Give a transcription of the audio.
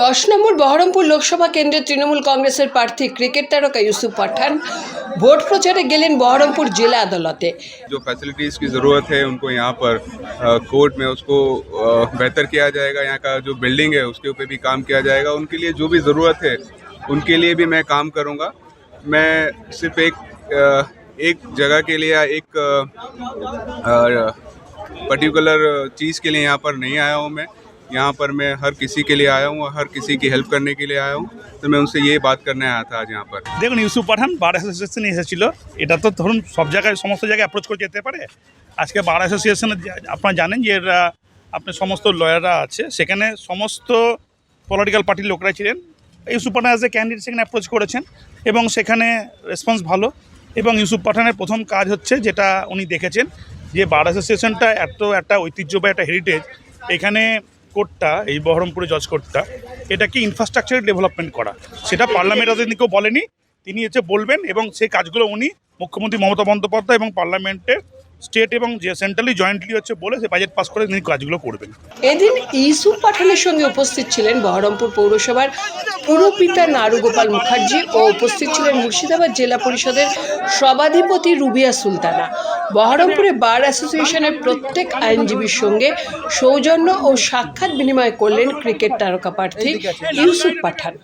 দশ নম্বর বহরমপুর লোকসভা কেন্দ্রের তৃণমূল কংগ্রেসের প্রার্থী ক্রিকেট তারকা ইউসুফ পাঠান ভোট প্রচারে গেলেন বহরমপুর জেলা আদালতে जो फैसिलिटीज़ की ज़रूरत है उनको यहाँ पर कोर्ट में उसको अ, बेहतर किया जाएगा यहाँ का जो बिल्डिंग है उसके ऊपर भी काम किया जाएगा उनके लिए जो भी ज़रूरत है उनके लिए भी मैं काम करूँगा मैं सिर्फ एक अ, एक जगह के लिए या एक पर्टिकुलर चीज़ के लिए यहाँ पर नहीं आया हूँ मैं यहाँ पर मैं हर किसी के लिए आया हूँ और हर किसी की हेल्प करने के लिए आया हूँ तो मैं उनसे ये बात करने आया था आज यहाँ पर দেখুন ইউসুফ পাঠান বার অ্যাসোসিয়েশনে এসেছিল এটা তো ধরুন সব জায়গায় সমস্ত জায়গায় অ্যাপ্রোচ করে যেতে পারে আজকে বার অ্যাসোসিয়েশনে আপনারা জানেন যে এরা আপনার সমস্ত লয়াররা আছে সেখানে সমস্ত পলিটিক্যাল পার্টির লোকরা ছিলেন Yusuf Pathan as a candidate সেখানে অ্যাপ্রোচ করেছেন এবং সেখানে রেসপন্স ভালো এবং ইউসুফ পাঠানের প্রথম কাজ হচ্ছে যেটা উনি দেখেছেন যে বার অ্যাসোসিয়েশনটা এত একটা ঐতিহ্যবাহী একটা হেরিটেজ এখানে কোর্টটা, এই বহরমপুরে জজ কোর্টটা, এটাকে ইনফ্রাস্ট্রাকচার ডেভেলপমেন্ট করা। সেটা পার্লামেন্ট রাজনীতিকেও বলেনি, তিনি হচ্ছে বলবেন এবং সেই কাজগুলো উনি মুখ্যমন্ত্রী মমতা বন্দ্যোপাধ্যায় এবং পার্লামেন্টের স্টেট এবং সেন্ট্রালি জয়েন্টলি হচ্ছে বলে সে বাজেট পাস করে তিনি কাজগুলো করবেন। এদিন ইউসুফ পাঠানের সঙ্গে উপস্থিত ছিলেন বহরমপুর পৌরসভার পুরপিতা নারুগোপাল মুখার্জি ও উপস্থিত ছিলেন মুর্শিদাবাদ জেলা পরিষদের সভাধিপতি রুবিয়া সুলতানা। বহরমপুরে বার অ্যাসোসিয়েশনের প্রত্যেক আইনজীবীর সঙ্গে সৌজন্য ও সাক্ষাৎ বিনিময় করলেন ক্রিকেট তারকা প্রার্থী ইউসুফ পাঠান।